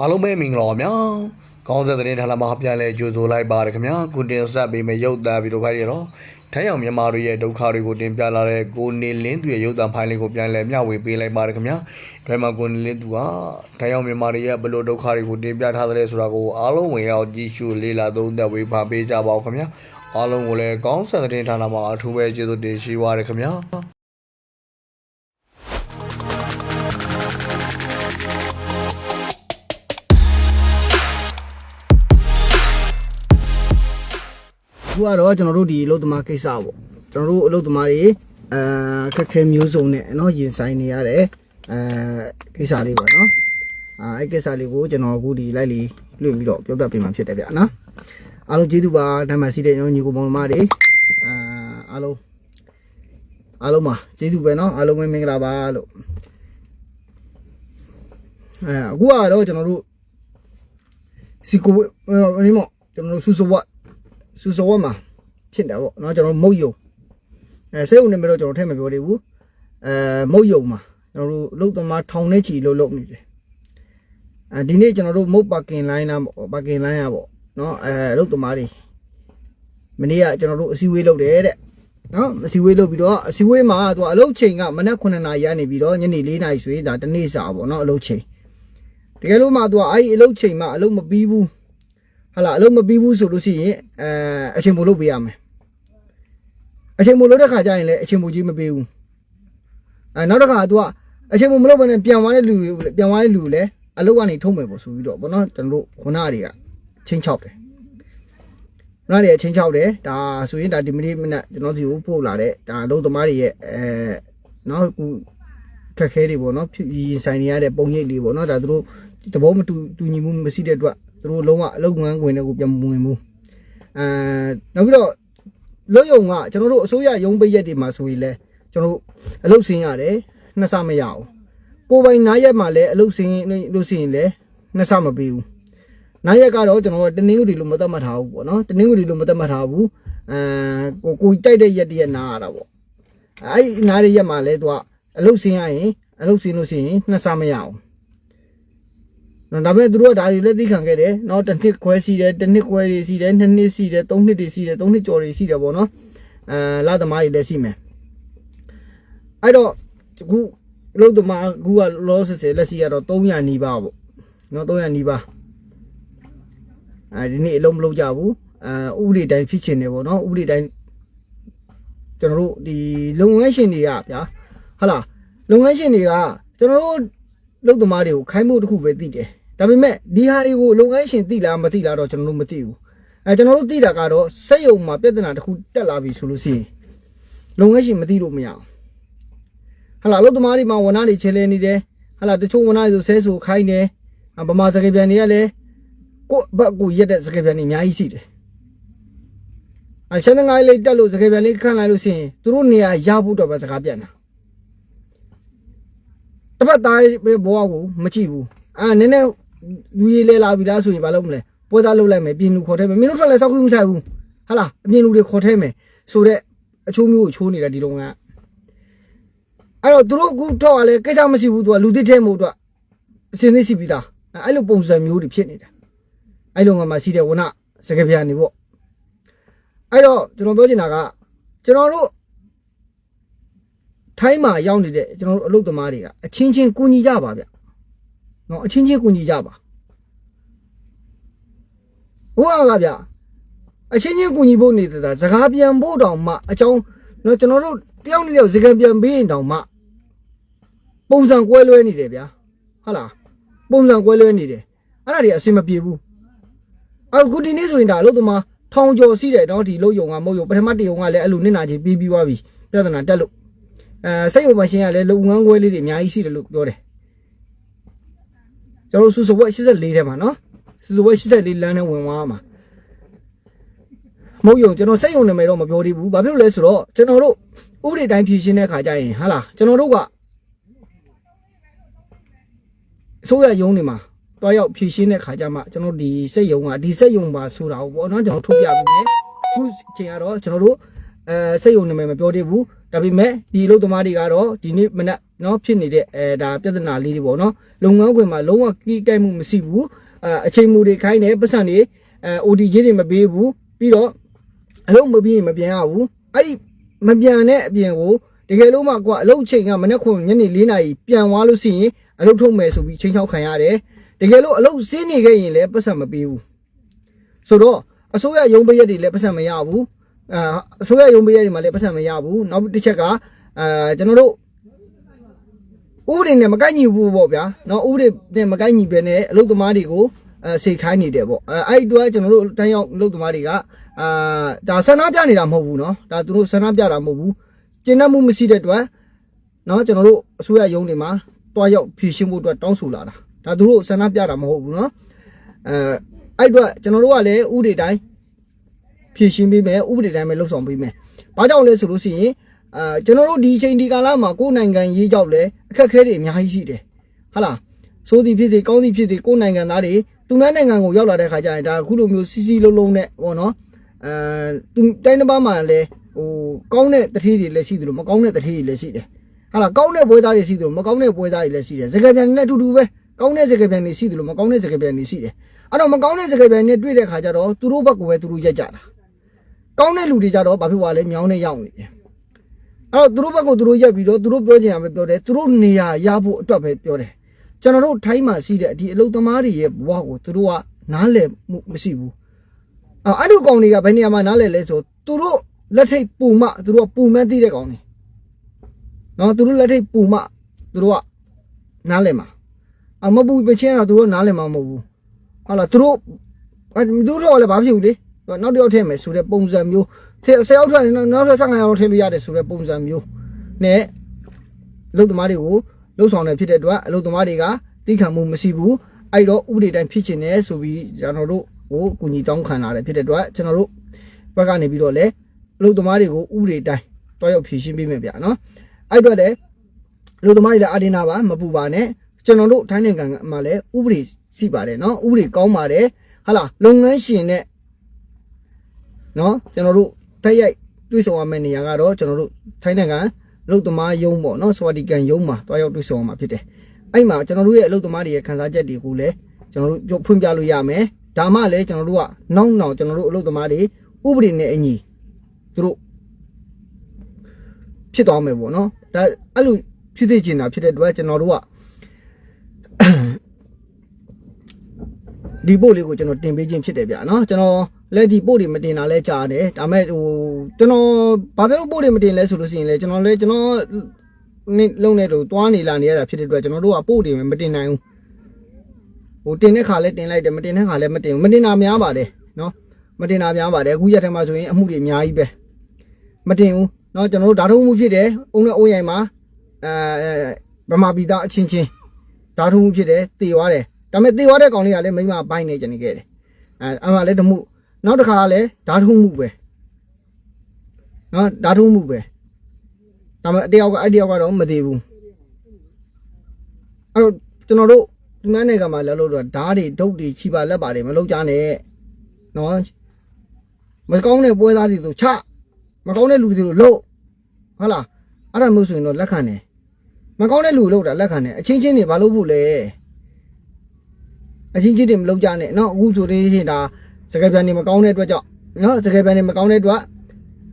အားလုံးပဲမင်္ဂလာပါဗျာကောင်းဆက်တဲ့ဌာနမှာပြန်လဲကြိုဆိုလိုက်ပါတယ်ခင်ဗျာကိုတင်ဆက်ပေးမယ့်ရုပ်သံဗီဒီယိုဖိုင်ရတော့ထိုင်းအောင်မြန်မာတွေရဲ့ဒုက္ခတွေကိုတင်ပြလာတဲ့ကိုနေလင်းသူရဲ့ရုပ်သံဖိုင်လေးကိုပြန်လဲမျှဝေပေးလိုက်ပါတယ်ခင်ဗျာဒါမှကိုနေလင်းသူကထိုင်းအောင်မြန်မာတွေရဲ့ဘယ်လိုဒုက္ခတွေကိုတင်ပြထားသလဲဆိုတာကိုအားလုံးဝင်ရောက်ကြည့်ရှုလေ့လာသုံးသပ်ဝေဖန်ပေးကြပါဦးခင်ဗျာအားလုံးကိုလည်းကောင်းဆက်တဲ့ဌာနမှာအထူးပဲကျေးဇူးတင်ရှိပါရခင်ဗျာ အခုကတော့ကျွန်တော်တို့ဒီအလုပ်သမားကိစ္စပေါ့ကျွန်တော်တို့အလုပ်သမားတွေအဲခက်ခဲမျိုးစုံနဲ့เนาะရင်ဆိုင်နေရတဲ့အဲကိစ္စလေးပေါ့နော်အဲအဲ့ကိစ္စလေးကိုကျွန်တော်အခုဒီလိုက်လီလွှင့်ပြီးတော့ပြောပြပေးမှာဖြစ်တယ်ဗျာနော်အားလုံးကျေးဇူးပါဓမ္မရှိတဲ့ကျွန်တော်ညီကိုမောင်နှမတွေအဲအားလုံးအားလုံးပါကျေးဇူးပဲเนาะအားလုံးပဲမင်္ဂလာပါလို့အဲအခုကတော့ကျွန်တော်တို့စီကိုအဲမင်းမကျွန်တော်တို့ဆူဆဝတ် စူစောမှာဖြစ်တယ်ပေါ့เนาะကျွန်တော်တို့မုတ်ယုံအဲစိတ်ုံနေမလို့ကျွန်တော်ထည့်မပြောသေးဘူးအဲမုတ်ယုံမှာကျွန်တော်တို့လုတ်သမားထောင်နဲ့ချီလို့လုပ်နေတယ်အဲဒီနေ့ကျွန်တော်တို့မုတ်ပါကင်လိုင်းနာပေါ့ပါကင်လိုင်းရပေါ့เนาะအဲလုတ်သမားတွေမနေ့ကကျွန်တော်တို့အစည်းအဝေးလုပ်တယ်တဲ့နော်အစည်းအဝေးလုပ်ပြီးတော့အစည်းအဝေးမှာသူကအလုပ်ချိန်ကမနက်9နာရီရနေပြီးတော့ညနေ4နာရီဆိုရင်ဒါတနေ့စာပေါ့နော်အလုပ်ချိန်တကယ်လို့မှသူကအဲ့ဒီအလုပ်ချိန်မှာအလုပ်မပြီးဘူး ဟာလာအလုပ်မပြီးဘူးဆိုလို့ရှိရင်အဲအချိန်ပို့လုပ်ပေးရမယ်အချိန်ပို့လုပ်တဲ့ခါကျရင်လည်းအချိန်ပို့ကြီးမပေးဘူးအဲနောက်တစ်ခါသူကအချိန်ပို့မလုပ်ဘဲနဲ့ပြန်သွားတဲ့လူတွေပြန်သွားတဲ့လူတွေလည်းအလုပ်ကနေထုံးမယ်ပေါ့ဆိုပြီးတော့ဗောနော်ကျွန်တော်တို့ခုနတွေကချင်းချောက်တယ်ခုနတွေကချင်းချောက်တယ်ဒါဆိုရင်ဒါဒီမိနစ်မိနစ်ကျွန်တော်စီကိုပို့လာတဲ့ဒါအလုပ်သမားတွေရဲ့အဲနောက်ခုခက်ခဲတွေပေါ့နော်ဖြစ်ရင်ဆိုင်နေရတဲ့ပုံရိပ်တွေပေါ့နော်ဒါသူတို့သဘောမတူတူညီမှုမရှိတဲ့အတွက် သူတို့လုံးဝအလုပ်ငန်းဝင်တွေကိုပြန်မဝင်ဘူးအဲနောက်ပြီးတော့လွတ်ယုံကကျွန်တော်တို့အစိုးရရုံးပိတ်ရက်တွေမှာဆိုရင်လဲကျွန်တော်တို့အလုပ်ဆင်းရတယ်နှစ်ဆမရအောင်ကိုယ်ပိုင်နားရက်မှာလည်းအလုပ်ဆင်းလို့ရှိရင်လည်းနှစ်ဆမပေးဘူးနားရက်ကတော့ကျွန်တော်တို့တနင်္ဂနွေလို့မသတ်မှတ်ထားဘူးပေါ့နော်တနင်္ဂနွေလို့မသတ်မှတ်ထားဘူးအဲကိုကိုတိုက်တဲ့ရက်တရက်နားရတာပေါ့အဲ့ဒီနားတဲ့ရက်မှာလဲသူကအလုပ်ဆင်းရရင်အလုပ်ဆင်းလို့ရှိရင်နှစ်ဆမရအောင် နော်ဒါပေမဲ့သူတို့ကဒါတွေလည်းသိခံခဲ့တယ်နော်တစ်နှစ်ခွဲစီတယ်တစ်နှစ်ခွဲတွေစီတယ်နှစ်နှစ်စီတယ်သုံးနှစ်တွေစီတယ်သုံးနှစ်ကျော်တွေစီတယ်ပေါ့နော်အဲလသမားတွေလည်းရှိမယ်အဲ့တော့ခုလို့သမားခုကလောဆယ်ဆယ်လက်စီကတော့300နီးပါးပေါ့နော်300နီးပါးအဲဒီနေ့အလုံးမလုပ်ကြဘူးအဲဥပဒေတိုင်းဖြစ်ချင်တယ်ပေါ့နော်ဥပဒေတိုင်းကျွန်တော်တို့ဒီလုပ်ငန်းရှင်တွေကဗျာဟုတ်လားလုပ်ငန်းရှင်တွေကကျွန်တော်တို့လုပ်သမားတွေကိုခိုင်းဖို့တခုပဲသိတယ် ဒါပေမဲ့ဒီဟာတွေကိုလုပ်ငန်းရှင်သိလားမသိလားတော့ကျွန်တော်တို့မသိဘူးအဲကျွန်တော်တို့သိတာကတော့စက်ယုံမှာပြဿနာတစ်ခုတက်လာပြီဆိုလို့ရှိရင်လုပ်ငန်းရှင်မသိလို့မရအောင်ဟာလာလုတ်သမားတွေမှာဝန်ထမ်းတွေချဲလဲနေတယ်ဟာလာတချို့ဝန်ထမ်းတွေဆိုဆဲဆိုခိုင်းတယ်ဗမာစကားပြန်တွေကလည်းကိုယ့်ဘက်ကိုရက်တဲ့စကားပြန်တွေအများကြီးရှိတယ်အဲရှင်းငါလေးတက်လို့စကားပြန်လေးခန့်လိုက်လို့ရှိရင်သူတို့နေရာရဖို့တော့ပဲစကားပြန်တာတစ်ဖက်သားပဲဘဝကိုမကြည့်ဘူးအာနည်းနည်း လူရည်လဲလာပြီလားဆိုရင်ဘာလုပ်မလဲပွဲသားလုပ်လိုက်မယ်ပြင်လူခေါ်ထဲမယ်မင်းတို့ထွက်လဲစောက်ခွင့်မဆိုင်ဘူးဟာလားအပြင်လူတွေခေါ်ထဲမယ်ဆိုတော့အချိုးမျိုးကိုချိုးနေတာဒီလုံးကအဲ့တော့သူတို့အခုထောက်ရလဲကိစ္စမရှိဘူးသူကလူသစ်ထဲမို့တော့အစင်းသေးရှိပြီးသားအဲ့လိုပုံစံမျိုးတွေဖြစ်နေတာအဲ့လိုငါမှရှိတဲ့ဝနစကပြာနေပေါ့အဲ့တော့ကျွန်တော်ပြောချင်တာကကျွန်တော်တို့ထိုင်းမှာရောက်နေတဲ့ကျွန်တော်တို့အလုပ်သမားတွေကအချင်းချင်းကူညီကြပါဗျ။ နော်အချင်းချင်းကူညီကြပါ။ဟိုကကဗျအချင်းချင်းကူညီဖို့နေတာစကားပြန်ဖို့တောင်မှအကြောင်းနော်ကျွန်တော်တို့တယောက်နဲ့တယောက်စကားပြန်ပေးရင်တောင်မှပုံစံကွဲလွဲနေတယ်ဗျာ။ဟုတ်လား။ပုံစံကွဲလွဲနေတယ်။အဲ့ဒါတွေအဆင်မပြေဘူး။အခုဒီနေ့ဆိုရင်ဒါအလုပ်သမားထောင်ကျော်စီးတယ်တော့ဒီလုတ်ယုံကမဟုတ်ယုံပထမတယုံကလည်းအဲ့လိုနစ်နာချင်းပြီးပြီးသွားပြီပြဿနာတက်လို့အဲစိတ်ဥပရှင်ကလည်းလုပ်ငန်းခွဲလေးတွေအများကြီးရှိတယ်လို့ပြောတယ် ကျွန်တော်တို့စူစဝက်84ထဲမှာနော်စူစဝက်84လမ်းနဲ့ဝင်သွားမှာမဟုတ်ယုံကျွန်တော်စိတ်ယုံနေမယ်တော့မပြောသေးဘူးဘာဖြစ်လို့လဲဆိုတော့ကျွန်တော်တို့ဥပဒေတိုင်းဖြည့်ရှင်းတဲ့ခါကျရင်ဟာလားကျွန်တော်တို့ကအစိုးရယုံနေမှာတွားရောက်ဖြည့်ရှင်းတဲ့ခါကျမှကျွန်တော်ဒီစိတ်ယုံကဒီစိတ်ယုံပါဆိုတာကိုပေါ့နော်ကျွန်တော်ထုတ်ပြပေးမယ်ခုချိန်ကတော့ကျွန်တော်တို့အဲစိတ်ယုံနေမယ်မပြောသေးဘူးဒါပေမဲ့ဒီအလုပ်သမားတွေကတော့ဒီနေ့မနက်နော်ဖြစ်နေတဲ့အဲဒါပြဿနာလေးတွေပေါ့နော်လုပ်ငန်းခွင်မှာလုံးဝကီးကိုက်မှုမရှိဘူးအဲအချိန်မူတွေခိုင်းတယ်ပတ်စံတွေအဲ OD ကြီးတွေမပေးဘူးပြီးတော့အလုံးမပြီးရင်မပြန်ရဘူးအဲ့ဒီမပြန်တဲ့အပြင်ကိုတကယ်လို့မှကွာအလုံးချိန်ကမနေ့ခွန်ညနေ၄နာရီပြန်သွားလို့ရှိရင်အလုံးထုတ်မယ်ဆိုပြီးချိန်ချောက်ခံရတယ်တကယ်လို့အလုံးစင်းနေခဲ့ရင်လည်းပတ်စံမပေးဘူးဆိုတော့အစိုးရရုံးပရက်တွေလည်းပတ်စံမရဘူးအာအစိုးရရုံးပရက်တွေမှာလည်းပတ်စံမရဘူးနောက်တစ်ချက်ကအာကျွန်တော်တို့ ဥပဒေနဲ့မကိုက်ညီဘူးပေါ့ဗျာနော်ဥပဒေနဲ့မကိုက်ညီပဲနဲ့အလုပ်သမားတွေကိုအဲစိတ်ခိုင်းနေတယ်ပေါ့အဲအဲ့အတွက်ကျွန်တော်တို့တိုင်းရောက်အလုပ်သမားတွေကအာဒါဆန္ဒပြနေတာမဟုတ်ဘူးနော်ဒါသူတို့ဆန္ဒပြတာမဟုတ်ဘူးကျင့်တတ်မှုမရှိတဲ့အတွက်နော်ကျွန်တော်တို့အစိုးရရုံးတွေမှာတွားရောက်ဖြည့်ရှင်းဖို့အတွက်တောင်းဆိုလာတာဒါသူတို့ဆန္ဒပြတာမဟုတ်ဘူးနော်အဲအဲ့အတွက်ကျွန်တော်တို့ကလည်းဥပဒေတိုင်းဖြည့်ရှင်းပေးမယ်ဥပဒေတိုင်းပဲလှုပ်ဆောင်ပေးမယ်ဘာကြောင့်လဲဆိုလို့ရှိရင် အာကျွန်တော်တို့ဒီအချိန်ဒီကာလမှာကိုယ်နိုင်ငံရေးကြောက်လဲအခက်အခဲတွေအများကြီးရှိတယ်ဟာလားဆိုးသည်ဖြစ်သည်ကောင်းသည်ဖြစ်သည်ကိုယ်နိုင်ငံသားတွေသူများနိုင်ငံကိုရောက်လာတဲ့ခါကျရင်ဒါအခုလိုမျိုးစီစီလုံးလုံးနဲ့ပေါ့နော်အဲသူတိုင်းတစ်ပါးမှာလည်းဟိုကောင်းတဲ့တတိတွေလည်းရှိတယ်လို့မကောင်းတဲ့တတိတွေလည်းရှိတယ်ဟာလားကောင်းတဲ့ပွဲသားတွေရှိတယ်လို့မကောင်းတဲ့ပွဲသားတွေလည်းရှိတယ်စကားပြန်နဲ့အတူတူပဲကောင်းတဲ့စကားပြန်တွေရှိတယ်လို့မကောင်းတဲ့စကားပြန်တွေရှိတယ်အဲ့တော့မကောင်းတဲ့စကားပြန်တွေတွေ့တဲ့ခါကျတော့သူတို့ဘက်ကပဲသူတို့ရက်ကြတာကောင်းတဲ့လူတွေကြတော့ဘာဖြစ်သွားလဲမြောင်းနဲ့ရောက်နေတယ် အဲ့တော့သူတို့ဘက်ကသူတို့ရက်ပြီးတော့သူတို့ပြောချင်ရမယ်ပြောတယ်သူတို့နေရာရဖို့အတွက်ပဲပြောတယ်ကျွန်တော်တို့ထိုင်းမှာရှိတဲ့ဒီအလုသမားတွေရဲ့ဘဝကိုသူတို့ကနားလည်မှုမရှိဘူးအဲ့အဲ့ဒီကောင်တွေကဘယ်နေရာမှာနားလည်လဲဆိုသူတို့လက်ထိတ်ပူမသူတို့ကပူမဲ့သိတဲ့ကောင်တွေနော်သူတို့လက်ထိတ်ပူမသူတို့ကနားလည်မှာအမပူပချင်းတော့သူတို့နားလည်မှာမဟုတ်ဘူးဟုတ်လားသူတို့အဲ့သူတို့ကလည်းဘာဖြစ်ဘူးလေနောက်တစ်ယောက်ထည့်မယ်ဆိုတဲ့ပုံစံမျိုး ဆယ်ဆယ်ယောက်ထွက်ရင်နောက်ထပ်15ယောက်ထည့်လို့ရတယ်ဆိုတဲ့ပုံစံမျိုးနဲ့အလုပ်သမားတွေကိုလှုပ်ဆောင်နေဖြစ်တဲ့အတွက်အလုပ်သမားတွေကတိခံမှုမရှိဘူးအဲ့တော့ဥပဒေတိုင်းဖြစ်ချင်တယ်ဆိုပြီးကျွန်တော်တို့ကိုအကူအညီတောင်းခံလာတယ်ဖြစ်တဲ့အတွက်ကျွန်တော်တို့ဘက်ကနေပြီးတော့လည်းအလုပ်သမားတွေကိုဥပဒေတိုင်းတွားရောက်ဖြည့်ရှင်းပေးမယ်ဗျာနော်အဲ့တော့လည်းအလုပ်သမားတွေလည်းအာဒင်နာပါမပူပါနဲ့ကျွန်တော်တို့ထိုင်းနိုင်ငံမှာလည်းဥပဒေရှိပါတယ်နော်ဥပဒေကောင်းပါတယ်ဟာလားလုပ်ငန်းရှင်နဲ့နော်ကျွန်တော်တို့ တိုက်ရိုက်တွေ့ဆုံရမယ့်နေရာကတော့ကျွန်တော်တို့ထိုင်းနိုင်ငံအလုတ်သမားယုံပေါ့နော်စဝတီကန်ယုံမှာတွားရောက်တွေ့ဆုံရမှာဖြစ်တယ်အဲ့မှာကျွန်တော်တို့ရဲ့အလုတ်သမားတွေရဲ့ခန်းစားချက်တွေကိုလည်းကျွန်တော်တို့ဖွင့်ပြလို့ရမယ်ဒါမှလည်းကျွန်တော်တို့ကနောက်နောက်ကျွန်တော်တို့အလုတ်သမားတွေဥပဒေနဲ့အညီသူတို့ဖြစ်သွားမယ်ပေါ့နော်ဒါအဲ့လိုဖြစ်သိချင်တာဖြစ်တဲ့အတွက်ကျွန်တော်တို့ကဒီပို့လေးကိုကျွန်တော်တင်ပေးခြင်းဖြစ်တယ်ဗျာနော်ကျွန်တော် လက်ဒီပို့တွေမတင်တာလဲကြားတယ်ဒါမဲ့ဟိုကျွန်တော်ဘာဖြစ်လို့ပို့တွေမတင်လဲဆိုလို့ရှိရင်လဲကျွန်တော်လဲကျွန်တော်နေ့လုံးနဲ့တော့တွားနေလာနေရတာဖြစ်တဲ့အတွက်ကျွန်တော်တို့ကပို့တွေမတင်နိုင်ဘူးဟိုတင်တဲ့ခါလဲတင်လိုက်တယ်မတင်တဲ့ခါလဲမတင်ဘူးမတင်တာများပါတယ်နော်မတင်တာများပါတယ်အခုရက်ထဲမှာဆိုရင်အမှုတွေအများကြီးပဲမတင်ဘူးနော်ကျွန်တော်တို့ဓာတ်ထုံးမှုဖြစ်တယ်အုံနဲ့အိုးရိုင်မှာအဲဗမာပြည်သားအချင်းချင်းဓာတ်ထုံးမှုဖြစ်တယ်တည်သွားတယ်ဒါပေမဲ့တေသွားတဲ့ကောင်လေးကလည်းမိမဘိုင်းနေကြနေခဲ့တယ်အဲအမှလည်းတမှု နောက်တစ်ခါကလည်းဓာတုမှုပဲနော်ဓာတုမှုပဲဒါပေမဲ့တယောက်ကအဲ့တယောက်ကတော့မသေးဘူးအဲ့တော့ကျွန်တော်တို့ဒီမန်းနိုင်ငံမှာလည်းလို့တော့ဓာတ်တွေဒုတ်တွေခြိပါလက်ပါတယ်မလောက်ကြနဲ့နော်မကောင်းတဲ့ပွဲသားတွေဆိုချမကောင်းတဲ့လူတွေကိုလို့ဟုတ်လားအဲ့ဒါမျိုးဆိုရင်တော့လက်ခံတယ်မကောင်းတဲ့လူကိုလို့တာလက်ခံတယ်အချင်းချင်းတွေဘာလို့ဖို့လဲအချင်းချင်းတွေမလောက်ကြနဲ့နော်အခုဆိုရင်ဒါ စကပြန်နေမကောင်းတဲ့အတွက်ကြောင့်နော်စကပြန်နေမကောင်းတဲ့အတွက်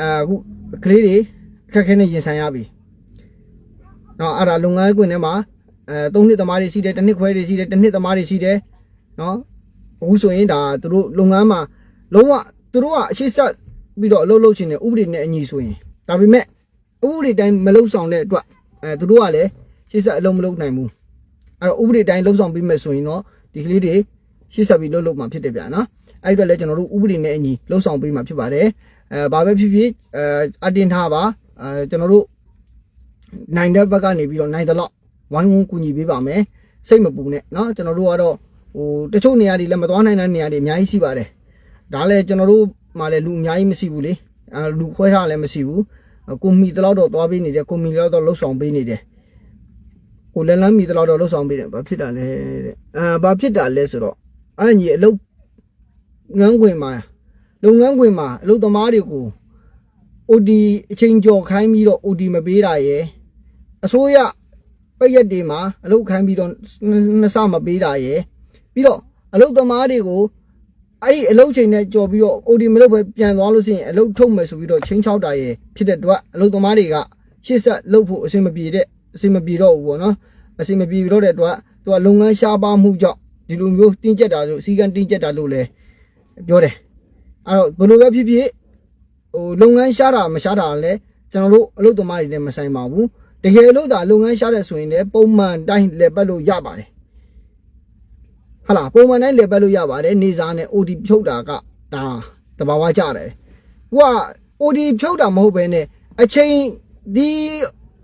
အာအခုကလေးတွေအခက်ခဲနဲ့ရင်ဆိုင်ရပြီနော်အဲ့ဒါလုပ်ငန်းခွင်ထဲမှာအဲ၃နှစ်သမားတွေရှိတယ်တစ်နှစ်ခွဲတွေရှိတယ်တစ်နှစ်သမားတွေရှိတယ်နော်အခုဆိုရင်ဒါသူတို့လုပ်ငန်းမှာလုံးဝသူတို့ကအရှိဆက်ပြီးတော့အလုပ်လုပ်ချင်တယ်ဥပဒေနဲ့အညီဆိုရင်ဒါပေမဲ့ဥပဒေတိုင်းမလုံဆောင်တဲ့အတွက်အဲသူတို့ကလည်းရှေ့ဆက်အလုံးမလုပ်နိုင်ဘူးအဲ့တော့ဥပဒေတိုင်းလုံဆောင်ပြီးမဲ့ဆိုရင်တော့ဒီကလေးတွေရှေ့ဆက်ပြီးလုပ်လို့မှဖြစ်တယ်ဗျာနော် အဲ့ဒီတော့လည်းကျွန်တော်တို့ဥပဒေနဲ့အညီလှုပ်ဆောင်ပေးမှာဖြစ်ပါတယ်အဲဘာပဲဖြစ်ဖြစ်အဲအတင်ထားပါအဲကျွန်တော်တို့နိုင်တဲ့ဘက်ကနေပြီးတော့နိုင်တဲ့လောက်ဝိုင်းဝန်းကူညီပေးပါမယ်စိတ်မပူနဲ့နော်ကျွန်တော်တို့ကတော့ဟိုတချို့နေရာတွေလည်းမသွားနိုင်တဲ့နေရာတွေအများကြီးရှိပါတယ်ဒါလည်းကျွန်တော်တို့မှလည်းလူအများကြီးမရှိဘူးလေအဲလူခွဲထားလည်းမရှိဘူးကိုမီတလောက်တော့သွားပေးနေတယ်ကိုမီလောက်တော့လှုပ်ဆောင်ပေးနေတယ်ကိုလန်းလန်းမိတလောက်တော့လှုပ်ဆောင်ပေးတယ်ဘာဖြစ်တာလဲတဲ့အာဘာဖြစ်တာလဲဆိုတော့အဲ့ညီအလုတ် ငန်းခွင်မှာလုပ်ငန်းခွင်မှာအလုတ်သမားတွေကို OD အချိန်ကြော်ခိုင်းပြီးတော့ OD မပေးတာရယ်အစိုးရပိတ်ရက်တွေမှာအလုပ်ခံပြီးတော့နှစ်ဆမပေးတာရယ်ပြီးတော့အလုပ်သမားတွေကိုအဲ့ဒီအလုပ်ချိန်နဲ့ကြော်ပြီးတော့ OD မလုပ်ပဲပြန်သွားလို့ရှိရင်အလုပ်ထုတ်မယ်ဆိုပြီးတော့ချင်းချောက်တာရယ်ဖြစ်တဲ့အတွက်အလုပ်သမားတွေကရှေ့ဆက်လုပ်ဖို့အဆင်မပြေတဲ့အဆင်မပြေတော့ဘူးပေါ့နော်အဆင်မပြေတော့တဲ့အတွက်သူကလုပ်ငန်းရှားပါမှုကြောင့်ဒီလိုမျိုးတင်းကျပ်တာလို့စီကံတင်းကျပ်တာလို့လည်း ပြောတယ်အဲ့တော့ဘယ်လိုပဲဖြစ်ဖြစ်ဟိုလုပ်ငန်းရှားတာမရှားတာလည်းကျွန်တော်တို့အလုပ်သမားတွေနဲ့မဆိုင်ပါဘူးတကယ်လို့သာလုပ်ငန်းရှားတဲ့ဆိုရင်လည်းပုံမှန်တိုင်းလက်ပတ်လို့ရပါတယ်ဟာလားပုံမှန်တိုင်းလက်ပတ်လို့ရပါတယ်နေစားနဲ့ OD ဖြုတ်တာကဒါတဘာဝကြတယ်ကိုက OD ဖြုတ်တာမဟုတ်ပဲနဲ့အချိန်ဒီ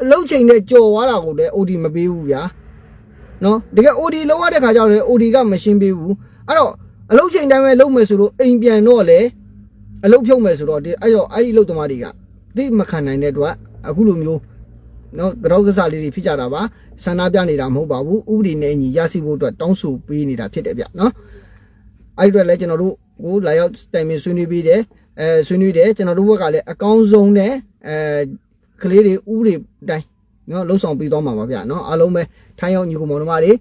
အလုပ်ချိန်နဲ့ကြော်သွားတာကိုလည်း OD မပေးဘူးဗျာနော်တကယ် OD လောက်ရတဲ့ခါကျတော့လည်း OD ကမရှင်းပေးဘူးအဲ့တော့ အလုပ်ချိန်တိုင်းပဲလုပ်မယ်ဆိုလို့အိမ်ပြန်တော့လေအလုပ်ဖြုတ်မယ်ဆိုတော့ဒီအဲ့တော့အဲ့ဒီအလုပ်သမားတွေကသိမခံနိုင်တဲ့အတွက်အခုလိုမျိုးနော်ကြောက်ကစားလေးတွေဖြစ်ကြတာပါဆန္ဒပြနေတာမဟုတ်ပါဘူးဥပဒေနဲ့အညီရရှိဖို့အတွက်တောင်းဆိုပေးနေတာဖြစ်တယ်ဗျနော်အဲ့ဒီအတွက်လည်းကျွန်တော်တို့ဟိုလာရောက်တိုင်ပင်ဆွေးနွေးပြီးတယ်အဲဆွေးနွေးတယ်ကျွန်တော်တို့ဘက်ကလည်းအကောင်းဆုံးနဲ့အဲကလေးတွေဥပဒေတိုင်းနော်လှုပ်ဆောင်ပြီးသွားမှာပါဗျနော်အားလုံးပဲထိုင်းရောက်ညီကိုမောင်နှမတွေ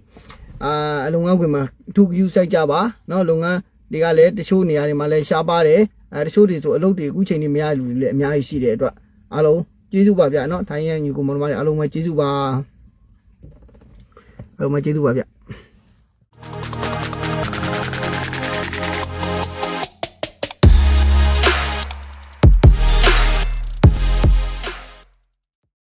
အာအလုပ်ငန်းခွင်မှာအထူးကူစိုက်ကြပါနော်လုပ်ငန်းတွေကလည်းတချို့နေရာတွေမှာလည်းရှားပါတယ်အဲတချို့တွေဆိုအလုပ်တွေအခုချိန်นี้မရတဲ့လူတွေလည်းအများကြီးရှိတဲ့အတွက်အားလုံးကျေးဇူးပါဗျနော်ထိုင်းရောက်ညီကိုမောင်နှမတွေအားလုံးပဲကျေးဇူးပါအားလုံးပဲကျေးဇူးပါဗျ